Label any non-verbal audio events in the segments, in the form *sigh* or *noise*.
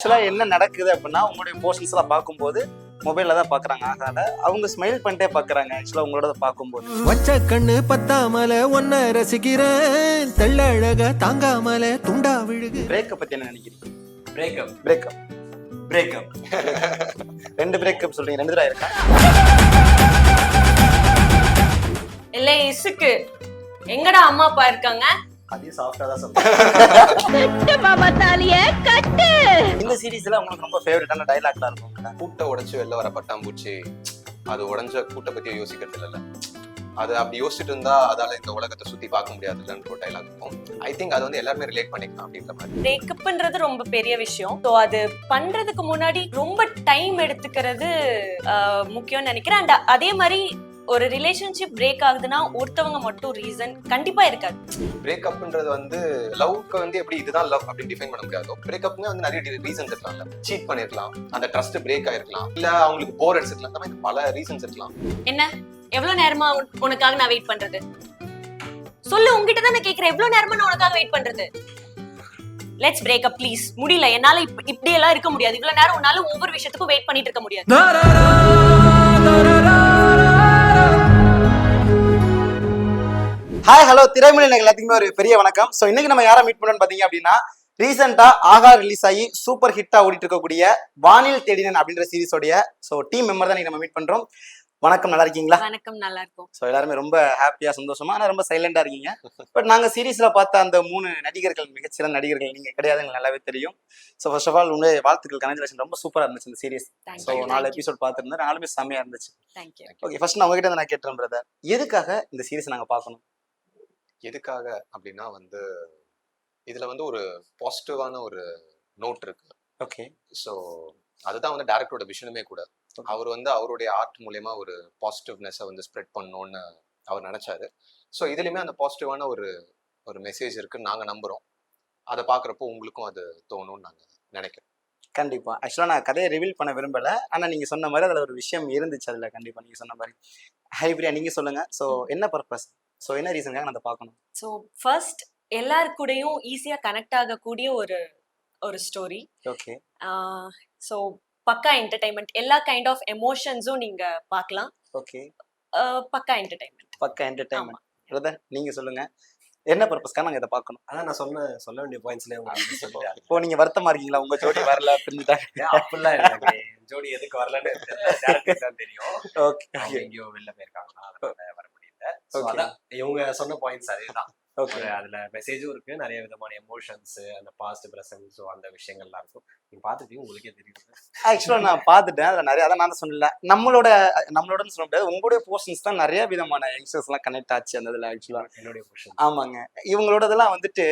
ஆக்சுவலாக என்ன நடக்குது அப்படின்னா உங்களுடைய போர்ஷன்ஸ் எல்லாம் பார்க்கும்போது மொபைலில் தான் பார்க்குறாங்க. ஆகால அவங்க ஸ்மைல் பண்ணிட்டே பார்க்குறாங்க. ஆக்சுவலாக உங்களோட பார்க்கும்போது. வச்ச கண்ணு பத்தாமல ஒன்ன ரசிக்கிறேன். தெள்ளழக தாங்காமல துண்டா விழுகு. பிரேக்கப் பற்றி என்ன நினைக்கிறீங்க? பிரேக்கப் பிரேக்கப் பிரேக்கப் ரெண்டு பிரேக்கப் சொல்றீங்க. ரெண்டு தடவை இருக்கா? இல்ல இசுக்கு. எங்கடா அம்மா அப்பா இருக்காங்க? அதையும் சாஃப்டாக தான் கட்டு இந்த சீரீஸ்ல உங்களுக்கு ரொம்ப ஃபேவரட்டான டைலாக்லாம் இருக்கும். கூட்டை உடைச்சு வெளில வர பட்டாம்பூச்சி அது உடைஞ்ச கூட்டை பத்தி யோசிக்கிறது இல்லைல்ல அது அப்படி யோசிச்சுட்டு இருந்தா அதால இந்த உலகத்தை சுத்தி பார்க்க முடியாதுல்லன்னு ஒரு டைலாக் இருக்கும். ஐ திங்க் அது வந்து எல்லாருமே ரிலேட் பண்ணிக்கலாம் அப்படின்ற மாதிரி. பிரேக்கப்ன்றது ரொம்ப பெரிய விஷயம். ஸோ அது பண்றதுக்கு முன்னாடி ரொம்ப டைம் எடுத்துக்கிறது முக்கியம்னு நினைக்கிறேன். அண்ட் அதே மாதிரி ஒரு ரிலேஷன்ஷிப் பிரேக் ஆகுதுன்னா ஒருத்தவங்க மட்டும் ரீசன் கண்டிப்பா இருக்காது. பிரேக்கப்ன்றது வந்து லவ்க்கு வந்து எப்படி இதுதான் லவ் அப்படின்னு டிஃபைன் பண்ண முடியாதோ பிரேக்கப்னு வந்து நிறைய ரீசன்ஸ் இருக்கலாம்ல. சீட் பண்ணிருக்கலாம் அந்த ட்ரஸ்ட் பிரேக் ஆயிருக்கலாம் இல்ல அவங்களுக்கு போர் அடிச்சிருக்கலாம் அந்த மாதிரி பல ரீசன்ஸ் இருக்கலாம். என்ன? எவ்வளவு நேரமா உன்- உனக்காக நான் வெயிட் பண்றது? சொல்லு உங்ககிட்ட தான் நான் கேக்குறேன். எவ்வளவு நேரமா நான் உனக்காக வெயிட் பண்றது? லெட்ஸ் பிரேக் அப் ப்ளீஸ் முடியல. என்னால இப்ப இப்படி எல்லாம் இருக்க முடியாது. இவ்வளவு நேரம் உன்னால ஒவ்வொரு விஷயத்துக்கும் வெயிட் பண்ணிட்டு இருக்க முடியாது. ஹாய் ஹலோ எனக்கு எல்லாத்துக்குமே ஒரு பெரிய வணக்கம். ஸோ இன்னைக்கு நம்ம யாரை மீட் பண்ணோம்னு பார்த்தீங்க அப்படின்னா ரீசெண்டாக ஆகா ரிலீஸ் ஆகி சூப்பர் ஹிட்டா ஓடிட்டு இருக்கக்கூடிய வானில் தேடினன் அப்படின்ற சீரிஸோடைய ஸோ டீம் மெம்பர் தான் நம்ம மீட் பண்றோம். வணக்கம். நல்லா இருக்கீங்களா? வணக்கம். நல்லா இருக்கும். ஸோ எல்லாருமே ரொம்ப ஹாப்பியா சந்தோஷமா ஆனால் ரொம்ப சைலண்டா இருக்கீங்க. பட் நாங்க சீரிஸ்ல பார்த்த அந்த மூணு நடிகர்கள் மிகச்சிறந்த நடிகர்கள் நீங்க கிடையாது எங்களுக்கு நல்லாவே தெரியும். ஸோ ஃபர்ஸ்ட் ஆஃப் ஆல் உங்களுடைய வாழ்த்துக்கள். கனெக்ஷன் ரொம்ப சூப்பரா இருந்துச்சு இந்த சீரிஸ் ஸோ நாலு எபிசோட் பார்த்துருந்தேன் நாலுமே செம்மையா இருந்துச்சு. ஓகே ஃபர்ஸ்ட் நான் உங்ககிட்ட நான் கேட்டேன் பிரதர் எதுக்காக இந்த சீரிஸ் நாங்க பார்க்கணும்? எதுக்காக அப்படின்னா வந்து இதுல வந்து ஒரு பாசிட்டிவான ஒரு நோட் இருக்கு. ஓகே. ஸோ அதுதான் வந்து டேரக்டரோட விஷனுமே கூட. அவர் வந்து அவருடைய ஆர்ட் மூலயமா ஒரு பாசிட்டிவ்னஸை வந்து ஸ்ப்ரெட் பண்ணணும்னு அவர் நினைச்சாரு. ஸோ இதுலயுமே அந்த பாசிட்டிவான ஒரு ஒரு மெசேஜ் இருக்குன்னு நாங்க நம்புறோம். அதை பார்க்குறப்போ உங்களுக்கும் அது தோணும்னு நாங்க நினைக்கிறோம். கண்டிப்பா. ஆக்சுவலா நான் கதையை ரிவீல் பண்ண விரும்பல. ஆனா நீங்க சொன்ன மாதிரி அதுல ஒரு விஷயம் இருந்துச்சு அதுல. கண்டிப்பா நீங்க சொன்ன மாதிரி. ஹைப்ரியா நீங்க சொல்லுங்க. ஸோ என்ன பர்பஸ் ஸோ என்ன ரீசனுக்காக நான் அதை பார்க்கணும்? ஸோ ஃபர்ஸ்ட் எல்லார் கூடயும் ஈஸியா கனெக்ட் ஆகக்கூடிய ஒரு ஒரு ஸ்டோரி ஓகே ஸோ பக்கா என்டர்டைன்மெண்ட் எல்லா கைண்ட் ஆஃப் எமோஷன்ஸும் நீங்க பார்க்கலாம். ஓகே பக்கா என்டர்டைன்மெண்ட் பக்கா என்டர்டைன்மெண்ட் பிரதர் நீங்க சொல்லுங்க. என்ன பர்பஸ்க்காக நாங்க இதை பார்க்கணும்? அதான் நான் சொன்ன சொல்ல வேண்டிய பாயிண்ட்ஸ்லயே உங்களுக்கு சொல்லிட்டேன். *laughs* இப்போ நீங்க வருத்தமா இருக்கீங்களா? உங்க ஜோடி வரல பிரிஞ்சுட்டாங்க அப்படிலாம் ஜோடி எதுக்கு வரலன்னு தெரியும். *laughs* ஓகே எங்கேயோ வெளில போயிருக்காங்களா அதான் இவங்க சொன்ன பாயிண்ட்ஸ் அதேதான். ஓகே ஒரு அதுல மெசேஜும் இருக்கு நிறைய விதமான எமோஷன்ஸ் அந்த பாஸ்ட் பிரசன்ட் ஸோ அந்த விஷயங்கள்லாம் இருக்கும். நீங்க பார்த்துட்டீங்க உங்களுக்கே தெரியும் ஆக்சுவலா நான் பார்த்துட்டேன் அதுல நிறைய அதான் நான் சொன்னல நம்மளோட நம்மளோட சொல்ல முடியாது உங்களுடைய போர்ஷன்ஸ் தான் நிறைய விதமான யங்ஸ்டர்ஸ் எல்லாம் கனெக்ட் ஆச்சு அந்த இதுல ஆக்சுவலா என்னுடைய கொஷன் ஆமாங்க. இவங்களோடதெல்லாம் வந்துட்டு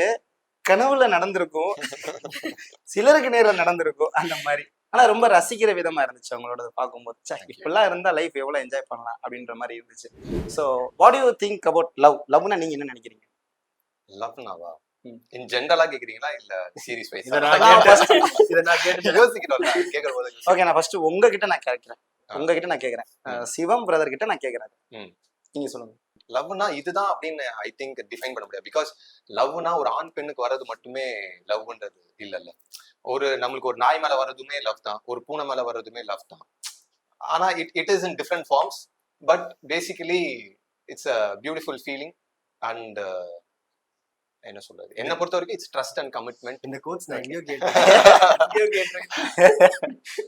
கனவுல நடந்திருக்கும். *laughs* சிலருக்கு நேர்ல நடந்திருக்கும் அந்த மாதிரி. ஆனா ரொம்ப ரசிக்கிற விதமா இருந்துச்சு அவங்களோட பார்க்கும்போது. ச்சே, இப்படிலாம் இருந்தா லைஃப் எவ்வளவு என்ஜாய் பண்ணலாம் அப்படின்ற மாதிரி இருந்துச்சு. So what you think about love லவ்னா நீங்க என்ன நினைக்கிறீங்க? லவ்னாவா. இன் ஜென்ரலா கேக்குறீங்களா? இல்ல சீரிஸ் வைஸ் இதை நான் கேட்டு யோசிக்கணும். கேட்கற போது ஓகே நான் ஃபர்ஸ்ட் உங்ககிட்ட நான் கேட்கிறேன் ஆ. உங்ககிட்ட நான் கேட்கிறேன் அஹ், சிவம் பிரதர் கிட்ட நான் கேட்கிறேன் ம். நீங்க சொல்லுங்க. லவ்னா இதுதான் அப்படின்னு ஐ திங்க் டிஃபைன் பண்ண முடியாது. பிகாஸ் லவ்னா ஒரு ஆண் பெண்ணுக்கு வர்றது மட்டுமே லவ்ன்றது இல்லல்ல. ஒரு நம்மளுக்கு ஒரு நாய் மேல வர்றதுமே லவ் தான். ஒரு பூனை மேல வர்றதுமே லவ் தான். ஆனா it it is in different forms but basically it's a beautiful feeling and என்ன சொல்றது? என்ன பொறுத்த வரைக்கும் இட்ஸ் ட்ரஸ்ட் அண்ட் கமிட்மெண்ட் இந்த கோட்ஸ் நான் எங்கேயோ கேட்டேன்.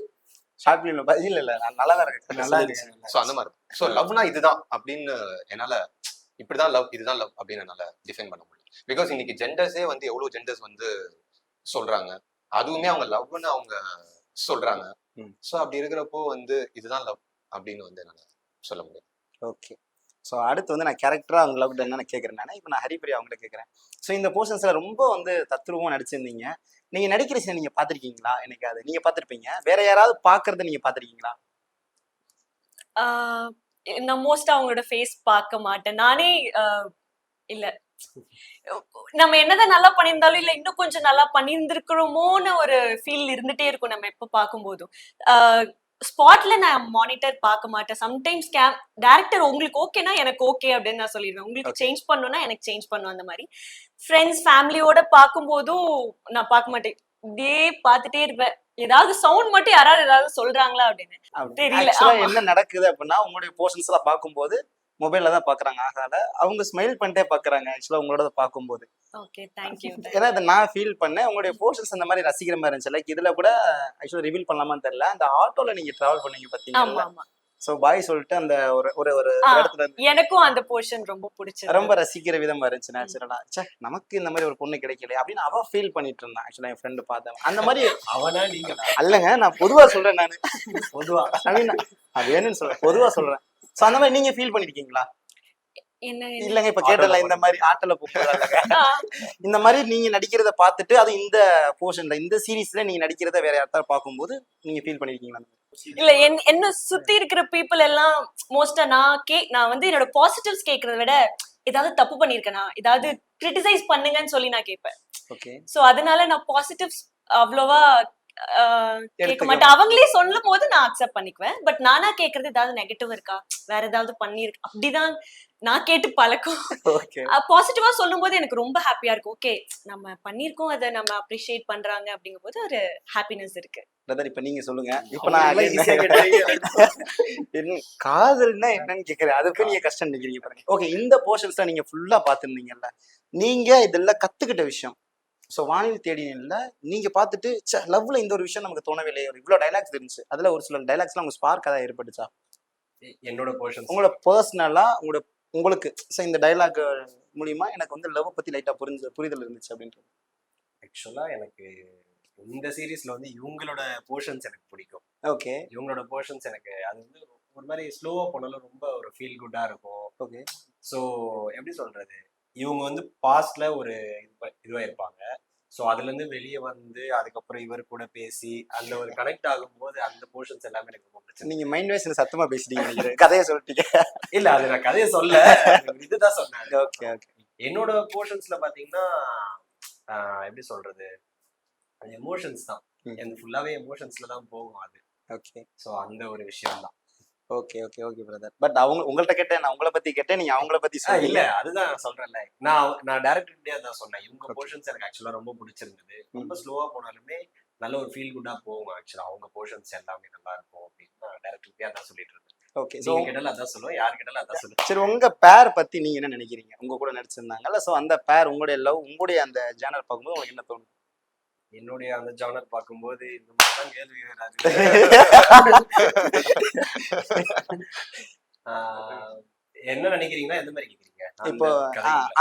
*laughs* ஷார்ட் ஃபிலிம்ல இல்ல இல்ல நான் நல்லா தான் இருக்கேன். நல்லா நல்லா இருக்கு ஸோ அந்த மாதிரி. ஸோ லவ்னா இதுதான் அப்படின்னு என்னால இப்படிதான் லவ் இதுதான் லவ் அப்படின்னு என்னால டிஃபைன் பண்ண முடியும். பிகாஸ் இன்னைக்கு ஜெண்டர்ஸே வந்து எவ்வளவு ஜெண்டர்ஸ் வந்து சொல்றாங்க அதுவுமே அவங்க லவ்னு அவங்க சொல்றாங்க. ஸோ அப்படி இருக்கிறப்போ வந்து இதுதான் லவ் அப்படின்னு வந்து என்னால சொல்ல முடியும். ஓகே ஸோ அடுத்து வந்து நான் கேரக்டரா அவங்க லவ் என்ன கேட்குறேன் நான் இப்போ நான் ஹரிபிரியா அவங்கள்ட்ட கேட்குறேன். ஸோ இந்த போர்ஷன்ஸ்ல ரொம்ப வந்து தத்ரூபமாக நடிச்சிருந்தீங்க. நீங்க நடிக்கிற சீன் நீங்கள் பார்த்துருக்கீங்களா? எனக்கு அது நீங்க பார்த்துருப்பீங்க. வேற யாராவது பாக்குறத நீங்க பார்த்துருக்கீங்களா? ஆஹ் நான் மோஸ்ட் அவங்களோட ஃபேஸ் பார்க்க மாட்டேன். நானே ஆஹ் இல்ல. நம்ம என்னதான் நல்லா பண்ணியிருந்தாலும் இல்ல இன்னும் கொஞ்சம் நல்லா பண்ணியிருந்திருக்கிறோமோன்னு ஒரு ஃபீல் இருந்துட்டே இருக்கும் நம்ம எப்ப பார்க்கும்போதும். ஸ்பாட்ல நான் மானிட்டர் பார்க்க மாட்டேன். சம்டைம்ஸ் கேம் டேரக்டர் உங்களுக்கு ஓகேனா எனக்கு ஓகே அப்படின்னு நான் சொல்லிடுவேன். உங்களுக்கு. சேஞ்ச் பண்ணணும்னா எனக்கு சேஞ்ச் பண்ணும் அந்த மாதிரி. ஃப்ரெண்ட்ஸ் ஃபேமிலியோட பார்க்கும்போதும் நான் பார்க்க மாட்டேன். இப்படியே பார்த்துட்டே இருப்பேன். ஏதாவது சவுண்ட் மட்டும் யாராவது ஏதாவது சொல்றாங்களா அப்படின்னு. தெரியல. என்ன நடக்குது அப்படின்னா உங்களுடைய போர்ஷன்ஸ் எல்லாம் பார்க்கும்போது மொபைல்ல தான் பாக்குறாங்க. ஆகால அவங்க ஸ்மைல் பண்ணிட்டே பாக்குறாங்க ஆக்சுவலா உங்களோட பார்க்கும்போது ஏன்னா இதை நான் ஃபீல் பண்ணேன். உங்களுடைய போர்ஷன்ஸ் அந்த மாதிரி ரசிக்கிற மாதிரி இருந்துச்சு. லைக் இதுல கூட ஆக்சுவலா ரிவீல் பண்ணலாமான்னு தெரியல. அந்த ஆட்டோல நீங்க டிராவல் பண்ணீங்க ஆமா சோ பாய் சொல்லிட்டு அந்த ஒரு ஒரு ஒரு. இடத்துல எனக்கும் அந்த போர்ஷன் ரொம்ப பிடிச்சது ரொம்ப ரசிக்கிற விதமா இருந்துச்சு நேச்சுரலா ச்சே நமக்கு இந்த மாதிரி ஒரு பொண்ணு கிடைக்கல அப்படின்னு அவ ஃபீல் பண்ணிட்டு இருந்தான் ஆக்சுவலா என் ஃப்ரெண்டு பார்த்தேன் அந்த மாதிரி அவனா நீங்க அல்லங்க நான் பொதுவா சொல்றேன் நானு. பொதுவா. mean, நான் வேணும்னு சொல்றேன். பொதுவா சொல்றேன். சோ அந்த மாதிரி நீங்க ஃபீல் பண்ணிருக்கீங்களா? என்ன இல்லங்க இப்ப கேட்டல இந்த மாதிரி ஆட்டோல இந்த மாதிரி நீங்க நடிக்கிறத பார்த்துட்டு அது இந்த போர்ஷன்ல இந்த சீரிஸ்ல நீங்க நடிக்கிறத வேற யார்த்தாலும் பார்க்கும்போது நீங்க ஃபீல் பண்ணிருக்கீங்களா? இல்ல என் என்ன சுத்தி இருக்கிற பீப்புள் எல்லாம் மோஸ்டா நான் கே நான் வந்து என்னோட பாசிட்டிவ்ஸ் கேக்குறத விட ஏதாவது தப்பு பண்ணிருக்கேனா? ஏதாவது கிரிட்டிசைஸ் பண்ணுங்கன்னு சொல்லி நான் கேட்பேன். ஓகே சோ அதனால நான் பாசிட்டிவ்ஸ் அவ்வளோவா கேட்க மாட்டேன். அவங்களே சொல்லும் போது நான் அக்செப்ட் பண்ணிக்குவேன். பட் நானா கேக்குறது ஏதாவது நெகட்டிவ் இருக்கா? வேற ஏதாவது பண்ணிருக்கு அப்படிதான் நான் கேட்டு பழக்கம். பாசிட்டிவா சொல்லும் போது எனக்கு ரொம்ப ஹாப்பியா இருக்கும். ஓகே நம்ம பண்ணிருக்கோம். அதை நம்ம அப்ரிஷியேட் பண்றாங்க. அப்படிங்கும் போது ஒரு ஹாப்பினஸ் இருக்கு. பிரதர் இப்ப நீங்க சொல்லுங்க. இப்ப நான் காதல்னா என்னன்னு கேக்குறேன். அதுக்கு நீங்க கஷ்டம் நினைக்கிறீங்க பாருங்க. ஓகே இந்த போர்ஷன்ஸ்ல நீங்க ஃபுல்லா பாத்துருந்தீங்கல்ல நீங்க இதெல்லாம் கத்துக்கிட்ட விஷயம் ஸோ வானில் தேடினில்ல நீங்க பார்த்துட்டு ச்சே லவ்ல இந்த ஒரு விஷயம் நமக்கு தோணவே இல்லையே ஒரு இவ்வளோ டைலாக்ஸ் இருந்துச்சு. அதுல ஒரு சில டைலாக்ஸ்லாம் உங்க ஸ்பார்க் அதான் ஏற்பட்டுச்சா? என்னோட போர்ஷன் உங்களோட பர்சனலா உங்களோட உங்களுக்கு ஸோ இந்த டைலாக் மூலியமா எனக்கு வந்து லவ் பத்தி லைட்டா புரிஞ்சு புரிதல் இருந்துச்சு அப்படின்றது. ஆக்சுவலா எனக்கு இந்த சீரீஸ்ல வந்து இவங்களோட போர்ஷன்ஸ் எனக்கு பிடிக்கும். ஓகே இவங்களோட போர்ஷன்ஸ் எனக்கு அது வந்து ஒரு மாதிரி ஸ்லோவா போனாலும் ரொம்ப ஒரு ஃபீல் குட்டா இருக்கும். ஓகே ஸோ எப்படி சொல்றது? இவங்க வந்து பாஸ்ட்ல ஒரு இதுவா இருப்பாங்க. ஸோ அதுல இருந்து வெளியே வந்து அதுக்கப்புறம் இவர் கூட பேசி அந்த ஒரு கனெக்ட் ஆகும்போது அந்த போர்ஷன்ஸ் எல்லாமே எனக்கு ரொம்ப பிடிச்சது நீங்க மைண்ட் வைஸ் சத்தமா பேசிட்டீங்க கதையை சொல்லிட்டீங்க. இல்ல அது நான் கதையை சொல்ல. *laughs* இதுதான் சொன்னேன். ஓகே ஓகே என்னோட போர்ஷன்ஸ்ல பாத்தீங்கன்னா எப்படி சொல்றது? எமோஷன்ஸ் தான். எனக்கு ஃபுல்லாவே எமோஷன்ஸ்ல தான் போகும் அது. ஓகே ஸோ அந்த ஒரு விஷயம் தான் okay okay okay brother but அவங்க உங்கள்ட்ட கேட்டேன் நான் உங்களை பத்தி கேட்டேன் நீங்க அவங்கள பத்தி இல்ல சொல்லல அதுதான் நான் சொல்றேன்ல. நான் நான் டேரக்டர்கிட்டே அதான் சொன்னேன். இவங்க போர்ஷன்ஸ் எனக்கு ஆக்சுவலா ரொம்ப பிடிச்சிருந்தது. ரொம்ப ஸ்லோவா போனாலுமே நல்ல ஒரு ஃபீல் குட்டா போகும் ஆக்சுவலா அவங்க போர்ஷன்ஸ் எல்லாமே நல்லா இருக்கும் அப்படின்னு நான் டேரக்டர்கிட்டே அதான் சொல்லிட்டு இருந்தேன். ஓகே நீங்க கேட்டாலும் அதான் சொல்லுவோம் யார் கேட்டாலும் அதான் சொல்லுவேன். சரி உங்க பேர் பத்தி நீங்க என்ன நினைக்கிறீங்க? உங்க கூட நடிச்சிருந்தாங்கல்ல ஸோ அந்த பேர் உங்களுடைய லவ் உங்களுடைய அந்த ஜேனல் பார்க்கும்போது உங்களுக்கு என்ன தோணும் என்னுடைய அந்த ஜானர் பார்க்கும்போது இந்த மாதிரி தான் கேள்வி வராது என்ன நினைக்கிறீங்கன்னா எந்த மாதிரி கேக்குறீங்க? இப்போ.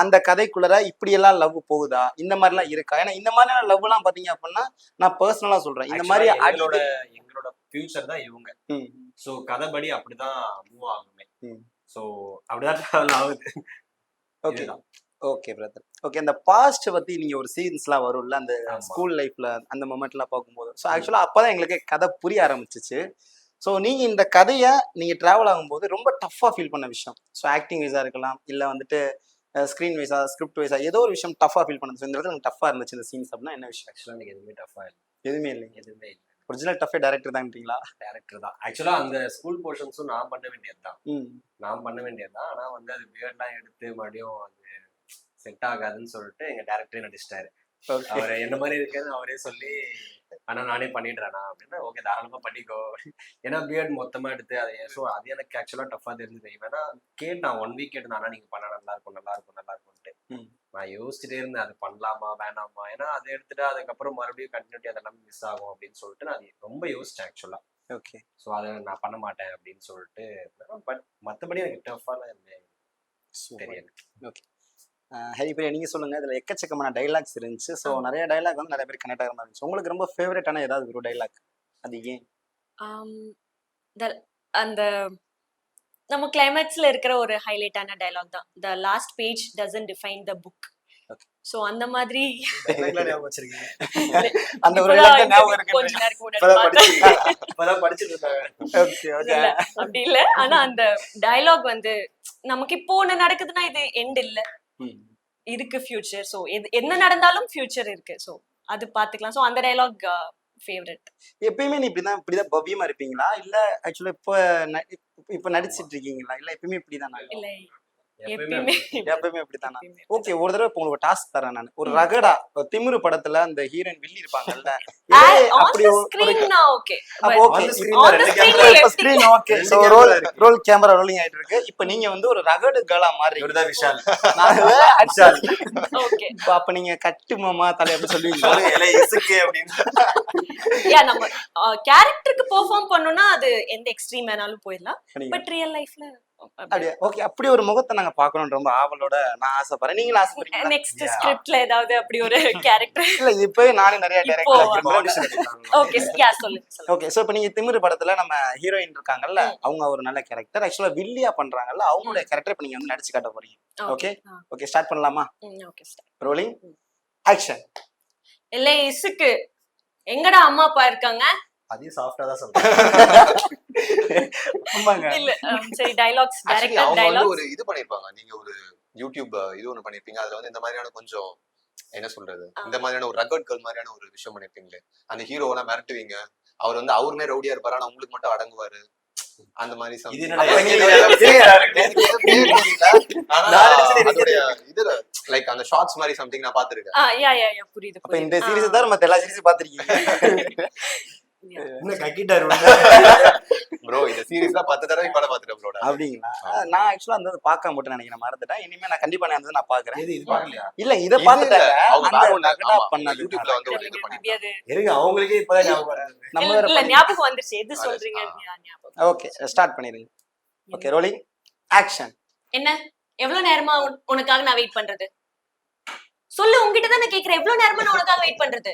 அந்த கதைக்குள்ளர இப்படி எல்லாம் லவ் போகுதா? இந்த மாதிரி எல்லாம் இருக்கா? ஏன்னா இந்த மாதிரியான லவ் எல்லாம் பாத்தீங்க அப்படின்னா நான் பர்சனலா சொல்றேன். இந்த மாதிரி எங்களோட எங்களோட ஃபியூச்சர் தான் இவங்க. சோ கதைப்படி அப்படிதான் மூவ் ஆகுமே. சோ அப்படிதான் ஆகுது. ஓகே. ஓகே பிரதர் ஓகே அந்த பாஸ்ட் பத்தி நீங்க ஒரு சீன்ஸ்லாம் வரும்ல அந்த. ஸ்கூல் லைஃப்ல அந்த மொமெண்ட்லாம் பார்க்கும்போது. ஸோ ஆக்சுவலா அப்பதான் எங்களுக்கு கதை புரிய ஆரம்பிச்சிச்சு. ஸோ நீங்க இந்த கதையை நீங்க டிராவல் ஆகும்போது ரொம்ப டஃப்பா ஃபீல் பண்ண விஷயம். ஸோ ஆக்டிங் வைஸா இருக்கலாம் இல்ல வந்துட்டு ஸ்க்ரீன் வைஸா ஸ்கிரிப்ட் வைஸா ஏதோ ஒரு விஷயம் டஃப்பா ஃபீல் பண்ணது. இந்த இடத்துல எனக்கு டஃப்பா இருந்துச்சு இந்த சீன்ஸ் அப்படின்னா என்ன விஷயம்? ஆக்சுவலா எனக்கு எதுவுமே டஃபா இல்லை. எதுவுமே இல்லை எதுவுமே இல்லை. ஒரிஜினல் டஃபே டேரக்டர் தான்ட்டீங்களா டேரக்டர் தான். ஆக்சுவலா அந்த ஸ்கூல் போர்ஷன்ஸும் நான் பண்ண வேண்டியது தான். நான் பண்ண வேண்டியது தான். ஆனா வந்து அது பியர்ட்லாம் எடுத்து மறுபடியும் அது செட் ஆகாதுன்னு சொல்லிட்டு எங்க டேரக்டரே நடிச்சிட்டாரு. ஓகே. அவர் என்ன மாதிரி இருக்குன்னு அவரே சொல்லி ஆனா நானே பண்ணிடுறேனா அப்படின்னா ஓகே தாராளமா பண்ணிக்கோ. ஏன்னா பிஎட் மொத்தமா எடுத்து அதை ஸோ அது எனக்கு ஆக்சுவலா டஃபா தெரிஞ்சது. வேணா கேட்டான் ஒன் வீக் கேட்டு ஆனா நீங்க பண்ண நல்லா இருக்கும் நல்லா இருக்கும் நல்லா இருக்கும்ட்டு. நான் யோசிச்சுட்டே இருந்தேன் அது பண்ணலாமா வேணாமா? ஏன்னா அதை எடுத்துட்டு அதுக்கப்புறம் மறுபடியும் கண்டினியூட்டி அதெல்லாம் மிஸ் ஆகும் அப்படின்னு சொல்லிட்டு நான் அது ரொம்ப யோசிச்சேன் ஆக்சுவலா ஓகே. ஸோ அதை நான் பண்ண மாட்டேன் அப்படின்னு சொல்லிட்டு பட் மற்றபடி எனக்கு டஃபாலாம் எதுவுமே தெரியல ஹரிபிரியா நீங்க சொல்லுங்க. இதுல எக்கச்சக்கமான டைலாக்ஸ் இருந்துச்சு. ஸோ நிறைய டைலாக் வந்து நிறைய பேர் கனெக்ட் ஆகிற மாதிரி இருந்துச்சு. உங்களுக்கு ரொம்ப ஃபேவரட்டான ஏதாவது ஒரு டைலாக் அது ஏன்? அந்த நம்ம கிளைமேக்ஸ்ல இருக்கிற ஒரு ஹைலைட்டான டயலாக் தான். The last page doesn't define the book. So அந்த மாதிரி *laughs* அந்த ஒரு அப்படி இல்ல. ஆனா அந்த டயலாக் வந்து நமக்கு இப்போ ஒண்ணு நடக்குதுன்னா இது எண்ட் இல்ல. இருக்கு ஃபியூச்சர் சோ என்ன நடந்தாலும் ஃபியூச்சர் இருக்கு. சோ அது பாத்துக்கலாம். சோ அந்த டயலாக் ஃபேவரட் எப்பயுமே நீ இப்படிதான் இப்படிதான் பவ்யமா இருப்பீங்களா? இல்ல ஆக்சுவலா இப்ப இப்ப நடிச்சிட்டு இருக்கீங்களா? இல்ல எப்பயுமே இப்படிதான்? இல்ல எப்பயுமே எப்பயுமே இப்படித்தானா ஓகே ஒரு தடவை இப்ப உங்களுக்கு டாஸ்க் தரேன் நான். ஒரு ரகடா திமிரு படத்துல அந்த ஹீரோயின் வில்லி இருப்பாங்கல்ல *laughs* அப்படி ஓகே அப்ப okay. On the screen On ல the ரெண்டு screen camera ல இப்ப எப்படி? screen okay. So, ரெண்டு roll- camera இருக்கு. roll camera rolling ஆயிட்டு இருக்கு. இப்ப நீங்க வந்து ஒரு ரகடு கேர்ளா மாறி இவர்தான் விஷால். ஓகே *laughs* இப்ப அப்ப நீங்க கட்டு மாமா தலை அப்படி சொல்லுவீங்க ஒரு இலை இசுக்கு அப்படின்னு. *laughs* யா நம்ம கேரக்டருக்கு பெர்ஃபார்ம் பண்ணனும்னா அது எந்த எக்ஸ்ட்ரீம் வேணாலும் போயிடலாம். பட் ரியல் லைஃப்ல அப்படியே. ஓகே அப்படி ஒரு முகத்தை நாங்க பாக்கணும் ரொம்ப ஆவலோட நான் ஆசைப்படுறேன். நீங்களும் ஆசைப்படுறீங்க நெக்ஸ்ட் ஸ்கிரிப்ட்ல ஏதாவது அப்படி ஒரு *laughs* கேரக்டர் இல்ல இப்பவே நானே நிறைய டைரக்டர் ஓகே யா சொல்லுங்க ஓகே சோ இப்ப நீங்க திமிரு படத்துல நம்ம ஹீரோயின் இருக்காங்கல்ல அவங்க ஒரு நல்ல கேரக்டர் ஆக்சுவலா வில்லியா பண்றாங்கல்ல அவங்களுடைய கேரக்டர் இப்ப நீங்க வந்து நடிச்சு காட்ட போறீங்க. ஓகே. ஓகே ஸ்டார்ட் பண்ணலாமா? ஓகே ரோலிங் ஆக்ஷன் இல்ல இசுக்கு. எங்கடா அம்மா அப்பா இருக்காங்க? அதையும் சாஃப்டா தான் *laughs* இல்ல um, ஒரு இது பண்ணிருப்பாங்க. நீங்க ஒரு யூடியூப் இது ஒண்ணு பண்ணிருப்பீங்க. அதுல வந்து இந்த மாதிரியான கொஞ்சம் என்ன சொல்றது. இந்த மாதிரியான ஒரு ரகட் கேர்ள் மாதிரியான ஒரு விஷயம் பண்ணிருப்பீங்களே. அந்த ஹீரோவெல்லாம் மிரட்டுவீங்க. அவர் வந்து அவருமே ரவுடியா இருப்பாரு. ஆனா உங்களுக்கு மட்டும் அடங்குவாரு. அந்த மாதிரி இதுல லைக் *laughs* அந்த ஷார்ட்ஸ் மாதிரி சம்திங் நான் பாத்துருக்கேன் இந்த. சீரிஸ் தான் மத்த எல்லா சீரிஸும் பாத்திருக்கீங்க *laughs* ப்ரோ இந்த பத்து தடவை படம் பாத்துட்டேன் ப்ரோட அப்படிங்களா? நான் ஆக்சுவலா அந்த பார்க்க மட்டும் நினைக்கிறேன். மறந்துட்டேன். இனிமே நான் கண்டிப்பா நான் நான் பாக்குறேன் இது இது பாக்கலையா இல்ல. இத பாத்துட்டேன் அவங்க அவங்களுக்கே இப்பதான் ஞாபகம். நம்ம வந்துருச்சு. எது சொல்றீங்க? ஓகே ஸ்டார்ட் பண்ணிருங்க ஓகே ரோலிங் ஆக்ஷன் என்ன? எவ்வளவு நேரமா உன்- உனக்காக நான் வெயிட் பண்றது? சொல்லு உன்கிட்ட தான் நான் கேக்குறேன். எவ்வளவு நேரமா நான் உனக்காக வெயிட் பண்றது?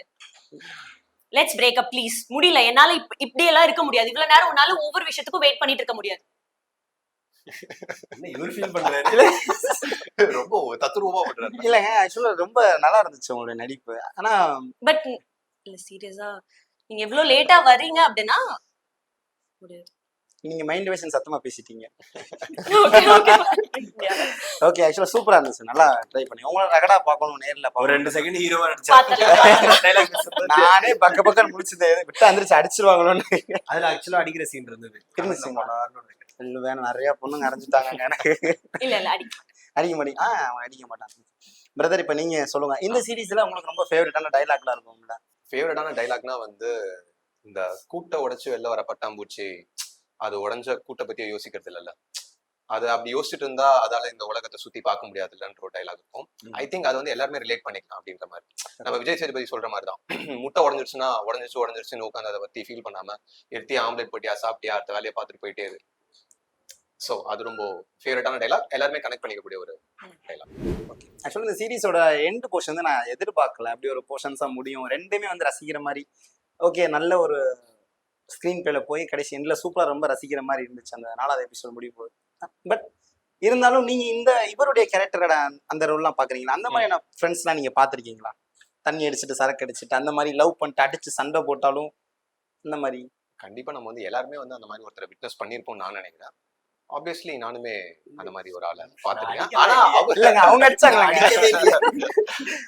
லெட்ஸ் பிரேக் அப் ப்ளீஸ் முடியல. என்னால இப்- இப்படி எல்லாம் இருக்க முடியாது. இவ்வளவு நேரம் உன்னால ஒவ்வொரு விஷயத்துக்கும் வெயிட் பண்ணிட்டு இருக்க முடியாது. ரொம்ப தத்துருவமா பண்றாரு. இல்லங்க ஆக்சுவலா ரொம்ப நல்லா இருந்துச்சு உங்களுடைய நடிப்பு. ஆனா பட் இல்ல சீரியஸா நீங்க எவ்வளவு லேட்டா வர்றீங்க அப்படின்னா நீங்க மைண்ட் வேஷன் சத்தமா பேசிட்டீங்க. ஓகே ஆக்சுவலா சூப்பரா இருந்துச்சு. நல்லா ட்ரை பண்ணி. உங்களை ரகடா பார்க்கணும் நேர்ல ஒரு ரெண்டு செகண்ட் ஹீரோவா நடிச்சாரு. நானே பக்க பக்கம் முடிச்சது விட்டு அந்திரிச்சு அடிச்சிருவாங்களோன்னு. அதுல ஆக்சுவலா அடிக்கிற சீன் இருந்தது. நினைக்கிறேன். இல்ல வேணும் நிறைய பொண்ணுங்க அரைஞ்சிட்டாங்க எனக்கு. இல்ல இல்ல அடி. அடிக்க மாட்டேங்க ஆ அவன் அடிக்க மாட்டான். பிரதர் இப்ப நீங்க சொல்லுங்க. இந்த சீரிஸ்ல உங்களுக்கு ரொம்ப ஃபேவரட்டான டைலாக்லாம் இருக்கும்ல. ஃபேவரட்டான டைலாக்னா வந்து இந்த கூட்டை உடைச்சு வெளில வர பட்டாம்பூச்சி அது உடைஞ்ச கூட்டை பத்தி யோசிக்கிறது இல்லைல்ல அது அப்படி யோசிச்சுட்டு இருந்தா அதால இந்த உலகத்தை சுத்தி பார்க்க முடியாதுல்லன்ற ஒரு டைலாக் இருக்கும். ஐ திங்க் அது வந்து எல்லாருமே ரிலேட் பண்ணிக்கலாம் அப்படின்ற மாதிரி. நம்ம விஜய் சேதுபதி சொல்ற மாதிரி தான். *clears throat* முட்டை உடஞ்சிருச்சுன்னா உடஞ்சிச்சு உடஞ்சிருச்சுன்னு உட்காந்து அதை பத்தி ஃபீல் பண்ணாம எடுத்தி ஆம்லெட் போட்டியா சாப்பிட்டியா அடுத்த வேலையை பார்த்துட்டு போயிட்டே இரு. ஸோ அது ரொம்ப ஃபேவரட்டான டைலாக் எல்லாருமே கனெக்ட் பண்ணிக்கக்கூடிய ஒரு டைலாக் ஆக்சுவலா இந்த சீரிஸோட எண்ட் போர்ஷன் வந்து நான் எதிர்பார்க்கல. அப்படி ஒரு போர்ஷன்ஸா முடியும். ரெண்டுமே வந்து ரசிக்கிற மாதிரி. ஓகே நல்ல ஒரு ஸ்க்ரீன் பிளேல போய் கடைசி எண்ட்ல சூப்பரா ரொம்ப ரசிக்கிற மாதிரி இருந்துச்சு அந்த நாலாவது எபிசோட் முடியும் போது. பட் இருந்தாலும் நீங்க இந்த இவருடைய கேரக்டரோட அந்த ரோல்லாம் பாக்குறீங்களா? அந்த மாதிரியான ஃப்ரெண்ட்ஸ்லாம் நீங்க பாத்திருக்கீங்களா? தண்ணி அடிச்சிட்டு சரக்கு அடிச்சிட்டு அந்த மாதிரி லவ் பண்ணிட்டு அடிச்சு சண்டை போட்டாலும் இந்த மாதிரி? கண்டிப்பா நம்ம வந்து எல்லாருமே வந்து அந்த மாதிரி ஒருத்தரை விட்னஸ் பண்ணியிருப்போம் நான் நினைக்கிறேன். ஆப்வியஸ்லி நானுமே அந்த மாதிரி ஒரு ஆளை பார்த்துருக்கேன் அடிக்கவே ஆனா அவங்க.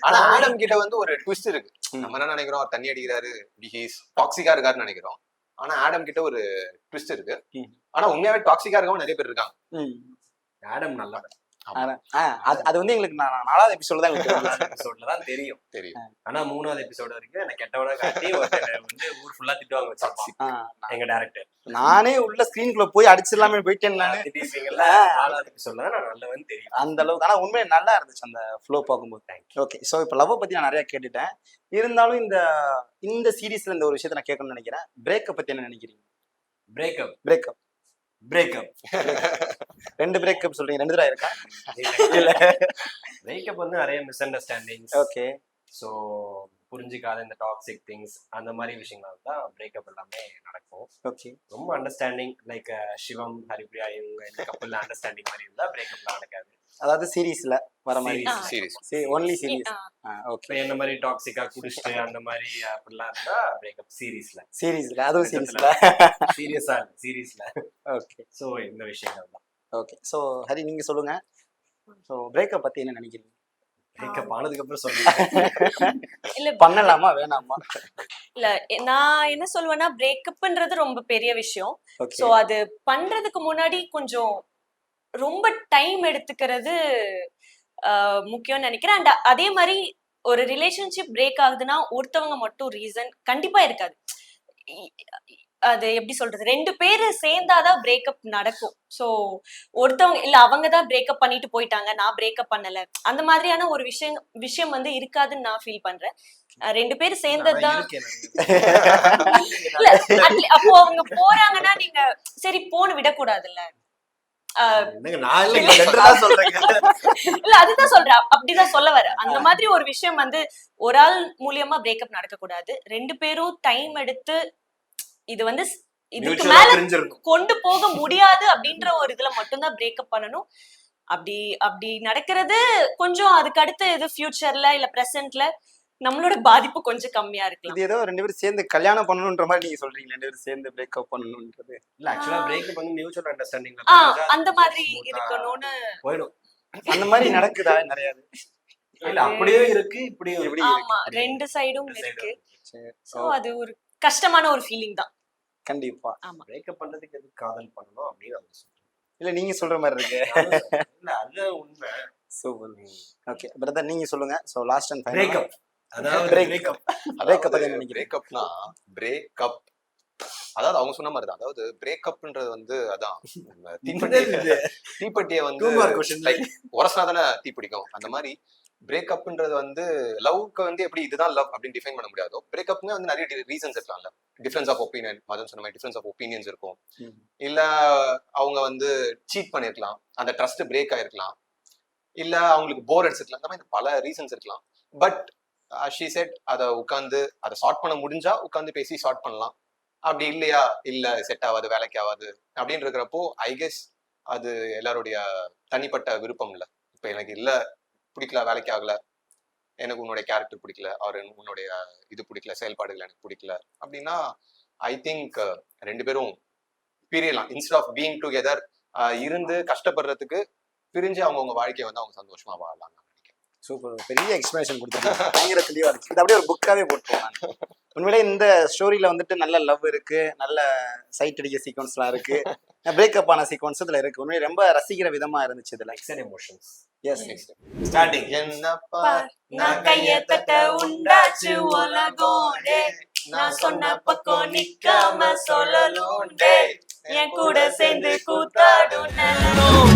ஆனா ஆடம் கிட்ட வந்து ஒரு ட்விஸ்ட் இருக்கு. நம்ம என்ன நினைக்கிறோம்? தண்ணி அடிக்கிறாரு ஹீஸ் டாக்ஸிக்கா இருக்காருன்னு நினைக்கிறோம். ஆனா ஆடம் கிட்ட ஒரு ட்விஸ்ட் இருக்கு. ஆனா உண்மையாவே டாக்ஸிக்கா இருக்கவங்க நிறைய பேர் இருக்காங்க. ஆடம் நல்லா அது வந்து எங்களுக்கு நான் நாலாவது எபிசோட் தான் தெரியும். எபிசோட்ல *laughs* தான் தெரியும். தெரியும். ஆனா மூணாவது எபிசோட் வரைக்கும் என்ன கெட்டவனா காட்டி வந்து ஊர் ஃபுல்லா திட்டுவாங்க வச்சிருப்பான். எங்க டேரக்டர் நானே உள்ள ஸ்கிரீனுக்குள்ள போய் அடிச்சிடலாமே போயிட்டேன் நானு. திட்டிருப்பீங்கல்ல நாலாவது எபிசோட்ல தான் நான் நல்லவன் தெரியும். அந்த அளவுக்கு. ஆனா உண்மையை நல்லா இருந்துச்சு அந்த ஃப்ளோ பார்க்கும்போது. ஓகே ஸோ இப்போ லவ் பத்தி நான் நிறைய கேட்டுட்டேன். இருந்தாலும் இந்த இந்த சீரீஸ்ல இந்த ஒரு விஷயத்த நான் கேட்கணும்னு நினைக்கிறேன். பிரேக்கப் பத்தி என்ன நினைக்கிறீங்க? பிரேக்கப் பிரேக்கப் பிரேக்கப் *laughs* ரெண்டு பிரேக்கப் சொல்றீங்க. ரெண்டு தடவை இருக்கா? *laughs* இல்ல. பிரேக்கப் வந்து நிறைய மிஸ் அண்டர்ஸ்டாண்டிங்ஸ் ஓகே ஸோ புரிஞ்சிக்காத இந்த டாக்ஸிக் திங்ஸ் அந்த மாதிரி விஷயங்கள் தான் பிரேக்கப் எல்லாமே நடக்கும். ஓகே ரொம்ப அண்டர்ஸ்டாண்டிங் லைக் சிவம் ஹரிப்ரியா இவங்க இந்த கப்பல் அண்டர்ஸ்டாண்டிங் மாதிரி இருந்தா பிரேக்கப்லாம் நடக்காது. அதாவது சீரீஸ்ல வர மாதிரி. சீரியஸ் ஒன்லி சீரீஸ் ஆ, ஓகே என்ன மாதிரி டாக்ஸிக்கா குடிச்சிட்டு அந்த மாதிரி அப்படிலாம் இருந்தா பிரேக்கப் சீரீஸ்ல சீரீஸ்ல அதுவும் சீரீஸ்ல சீரியஸா சீரீஸ்ல ஓகே ஸோ இந்த விஷயங்கள் தான். ஓகே ஸோ ஹரி நீங்க சொல்லுங்க. ஸோ பிரேக்கப் பத்தி என்ன நினைக்கிறீங்க? பிரேக்கப் ஆனதுக்கு அப்புறம் சொல்லுங்க. இல்ல பண்ணலாமா வேணாமா? இல்ல நான் என்ன சொல்லுவேன்னா பிரேக்கப்ன்றது ரொம்ப பெரிய விஷயம். சோ அது பண்றதுக்கு முன்னாடி கொஞ்சம் ரொம்ப டைம் எடுத்துக்கிறது முக்கியம்னு நினைக்கிறேன். அண்ட் அதே மாதிரி ஒரு ரிலேஷன்ஷிப் பிரேக் ஆகுதுன்னா ஒருத்தவங்க மட்டும் ரீசன் கண்டிப்பா இருக்காது. அது எப்படி சொல்றது? ரெண்டு பேரு சேர்ந்தாதான் பிரேக்கப் நடக்கும். சோ ஒருத்தவங்க இல்ல அவங்க தான் பிரேக்கப் பண்ணிட்டு போயிட்டாங்க. நான் பிரேக்கப் பண்ணல. அந்த மாதிரியான ஒரு விஷயம் விஷயம் வந்து இருக்காதுன்னு நான் ஃபீல் பண்றேன். ரெண்டு பேரும் சேர்ந்ததுதான் இல்ல அப்போ அவங்க போறாங்கன்னா நீங்க சரி போன்னு விடக்கூடாதுல்ல. இல்ல, அதுதான் சொல்றேன். அப்~ அப்படிதான் சொல்ல வர அந்த மாதிரி ஒரு விஷயம் வந்து ஒரு ஆள் மூலியமா பிரேக்கப் நடக்க கூடாது ரெண்டு பேரும் டைம் எடுத்து இது வந்து இதுக்கு மேல. கொண்டு போக முடியாது அப்படின்ற ஒரு இதுல மட்டும்தான் பிரேக்கப் பண்ணணும். அப்படி அப்படி நடக்கிறது கொஞ்சம் அதுக்கு அடுத்து இது ஃபியூச்சர்ல இல்ல பிரசன்ட்ல நம்மளோட பாதிப்பு கொஞ்சம் கம்மியா இருக்கலாம். இது ஏதோ ரெண்டு பேரும் சேர்ந்து கல்யாணம் பண்ணணுன்ற மாதிரி நீங்க சொல்றீங்க. ரெண்டு பேரும் சேர்ந்து பிரேக்கப் பண்ணணுன்றது. இல்ல, actually breakup வந்து mutual understanding ல ஆ புரிஞ்சா அந்த மாதிரி இருக்கணும்னு போயிடும். அந்த மாதிரி நடக்குதா நிறைய இல்ல, அப்படியே இருக்கு இப்படியும் இப்படி இருக்கு. ஆமா ரெண்டு சைடும் இருக்கு. சோ அது ஒரு கஷ்டமான ஒரு ஃபீலிங் தான். கண்டிப்பா. breakup பண்றதுக்கு எதுக்கு காதல் பண்ணணும் அப்படின்னு அவங்க சொல்றாங்க. இல்ல நீங்க சொல்ற மாதிரி இருக்கு. இல்ல, அது உண்மை. சூப்பர் ஓகே பிரதர் நீங்க சொல்லுங்க. So last and final Breakup. Breakup அதாவது அவங்க சொன்ன மாதிரி தான் அதாவது பிரேக்கப்ன்றது வந்து அதான் *laughs* தீப்பெட்டி இது தீப்பெட்டியை வந்து உரசனா தானே தீ பிடிக்கும் அந்த மாதிரி பிரேக்கப்ன்றது வந்து லவ்க்கு வந்து எப்படி இதுதான் லவ் அப்படின்னு டிஃபைன் பண்ண முடியாதோ பிரேக்கப்னு வந்து நிறைய ரீசன்ஸ் இருக்கலாம்ல டிஃபரன்ஸ் ஆஃப் ஒப்பீனியன் மதம் சொன்ன மாதிரி டிஃபரன்ஸ் ஆஃப் ஒப்பீனியன்ஸ் இருக்கும். இல்ல அவங்க வந்து சீட் பண்ணிருக்கலாம். அந்த ட்ரஸ்ட் பிரேக் ஆயிருக்கலாம். இல்ல அவங்களுக்கு போர் அடிச்சிருக்கலாம். அந்த மாதிரி பல ரீசன்ஸ் இருக்கலாம். பட் ஷீ செட் அதை உட்காந்து அதை சார்ட் பண்ண முடிஞ்சா உட்காந்து பேசி சார்ட் பண்ணலாம். அப்படி இல்லையா? இல்ல செட் ஆகாது வேலைக்கு ஆகாது. அப்படின்னு இருக்கிறப்போ ஐ கெஸ் அது எல்லாருடைய தனிப்பட்ட விருப்பம் இல்ல. இப்ப எனக்கு இல்ல பிடிக்கல வேலைக்கு ஆகல. எனக்கு உன்னுடைய கேரக்டர் பிடிக்கல அவர் உன்னுடைய இது பிடிக்கல செயல்பாடுகள் எனக்கு பிடிக்கல. அப்படின்னா ஐ திங்க் ரெண்டு பேரும் பிரியலாம் இன்ஸ்ட் ஆஃப் பீயிங் டுகெதர் இருந்து கஷ்டப்படுறதுக்கு பிரிஞ்சு அவங்கவுங்க வாழ்க்கையை வந்து அவங்க சந்தோஷமா வாழலாம் சூப்பர் பெரிய எக்ஸ்பிளேஷன் கொடுத்துருக்கீங்க. *laughs* பயங்கர தெளிவா இருக்கு. இது அப்படியே ஒரு புக்காவே போட்டுருவோம் உண்மையிலே இந்த ஸ்டோரியில வந்துட்டு நல்ல லவ் இருக்கு. நல்ல சைட் அடிக்க சீக்வன்ஸ்லாம் இருக்கு. *laughs* பிரேக்கப் ஆன சீக்வன்ஸ் இதுல இருக்கு. உண்மையிலே ரொம்ப ரசிக்கிற விதமா இருந்துச்சு இதுல. Mixed emotions. Yes Starting. என்னப்பா நான் கைய தட்ட உண்டாச்சு உலகோடே நான் சொன்ன பக்கம் நிக்காம சொல்லலூண்டே. என் கூட சேர்ந்து கூத்தாடும்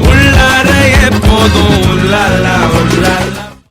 உள்ளார எப்போதும் உள்ளாலா உள்ளாலா